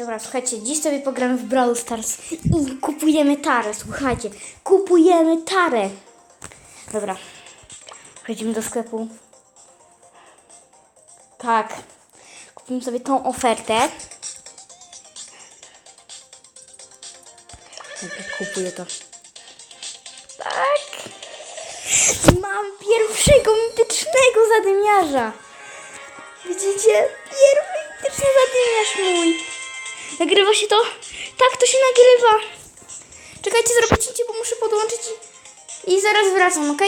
Dobra, słuchajcie, dziś sobie pogramy w Brawl Stars i kupujemy tarę, słuchajcie. Kupujemy tarę. Dobra, wchodzimy do sklepu. Tak, kupimy sobie tą ofertę. Kupuję to. Tak. Mam pierwszego mitycznego zadymiarza. Widzicie? Pierwszy mityczny zadymiarz mój. Nagrywa się to? Tak, to się nagrywa. Czekajcie, zrobię cięcie, bo muszę podłączyć i, zaraz wracam, ok?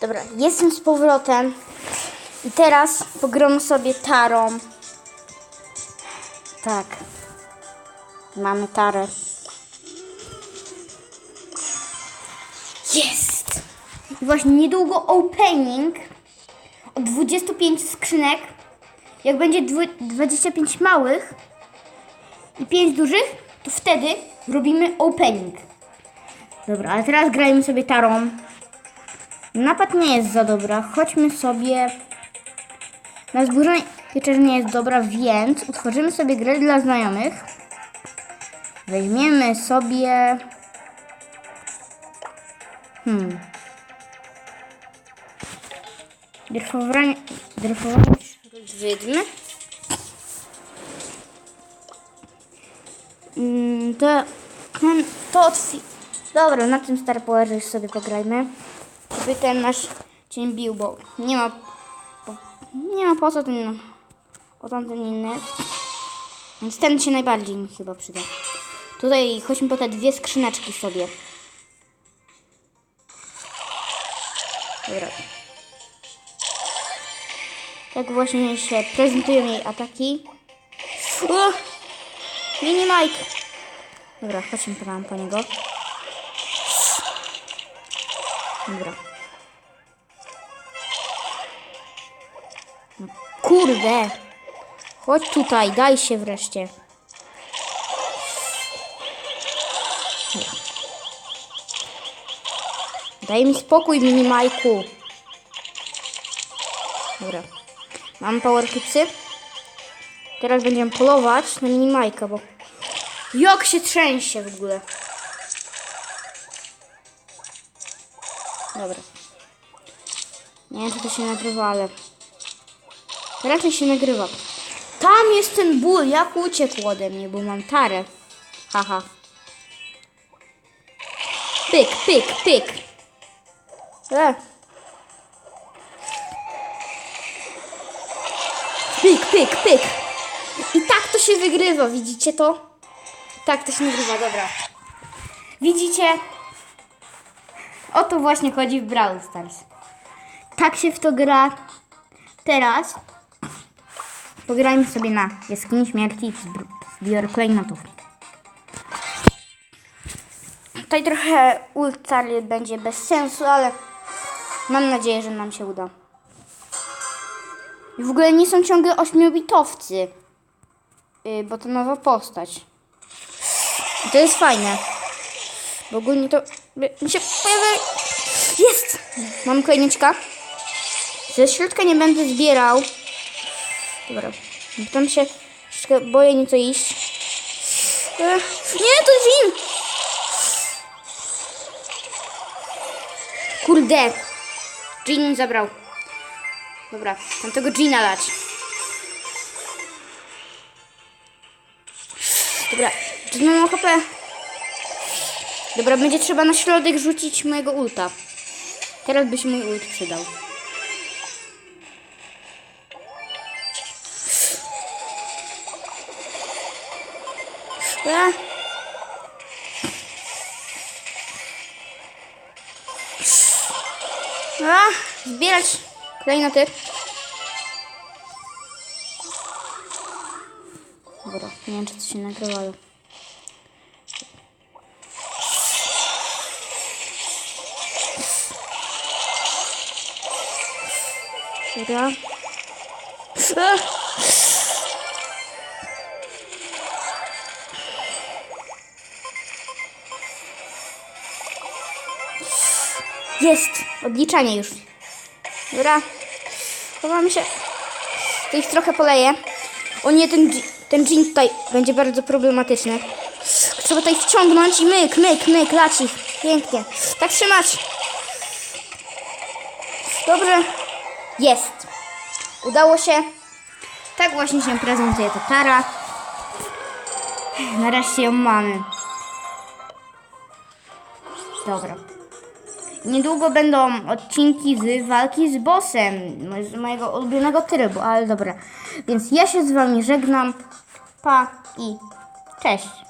Dobra, jestem z powrotem. I teraz pogromy sobie tarą. Tak. Mamy tarę. Jest! I właśnie niedługo opening od 25 skrzynek. Jak będzie dwu- 25 małych i 5 dużych, to wtedy robimy opening. Dobra, ale teraz grajmy sobie tarą. Napad nie jest za dobra. Chodźmy sobie. Na zburzenie też nie jest dobra, więc utworzymy sobie grę dla znajomych. Weźmiemy sobie. Hmm. Dryfowanie. Dryfowanie wydmy. To. ten- To otwi... Dobra, na tym Star Powerze już sobie pograjmy. Żeby ten nasz cień bił, bo nie ma. Bo nie ma po co ten. O tamten inny. Więc ten się najbardziej mi chyba przyda. Tutaj chodźmy po te dwie skrzyneczki sobie. Dobra. Tak właśnie się prezentują jej ataki. O! Mini Mike! Dobra, chodźmy tam po niego. Dobra. No, kurde! Chodź tutaj, daj się wreszcie. Dobra. Daj mi spokój, mini Majku. Dobra. Mam power clipsy. Teraz będziemy polować na mini Majka, bo... Jak się trzęsie w ogóle. Dobra. Nie wiem, czy to się nagrywa, ale... Raczej się nagrywa. Tam jest ten ból, jak uciekł ode mnie, bo mam tarę. Haha. Pyk, pyk, pyk. E. Pyk, pyk, pyk. I tak to się wygrywa, widzicie to? Tak to się nagrywa, dobra. Widzicie? O to właśnie chodzi w Brawl Stars. Tak się w to gra. Teraz pograjmy sobie na jaskini śmierci zbiór klejnotów. Tutaj trochę ultali będzie bez sensu, ale mam nadzieję, że nam się uda. I w ogóle nie są ciągle ośmiobitowcy, yy, bo to nowa postać. I to jest fajne. Bo ogólnie to mi się pojawia... Jest! Mam klejniczka. Ze środka nie będę zbierał. Dobra. Tam się troszkę boję nieco iść. Ech, Nie, to Jean! Kurde. Jean zabrał. Dobra, tamtego Gina lać. Dobra, Gina ma HP. Dobra, będzie trzeba na środek rzucić mojego ulta. Teraz by się mój ult przydał. A. A, zbierać klejnoty. Dobra, nie wiem czy to się nagrywało. Dobra. A! Jest! Odliczanie już. Dobra. Chowamy się. To ich trochę poleję. O nie, ten... Ten dżin tutaj będzie bardzo problematyczny. Trzeba tutaj wciągnąć i myk, myk, myk, lacich. Pięknie. Tak trzymać. Dobrze. Jest. Udało się. Tak właśnie się prezentuje ta tara. Nareszcie ją mamy. Dobra. Niedługo będą odcinki z walki z bossem, z mojego ulubionego trybu, ale dobra. Więc ja się z wami żegnam. Pa i cześć.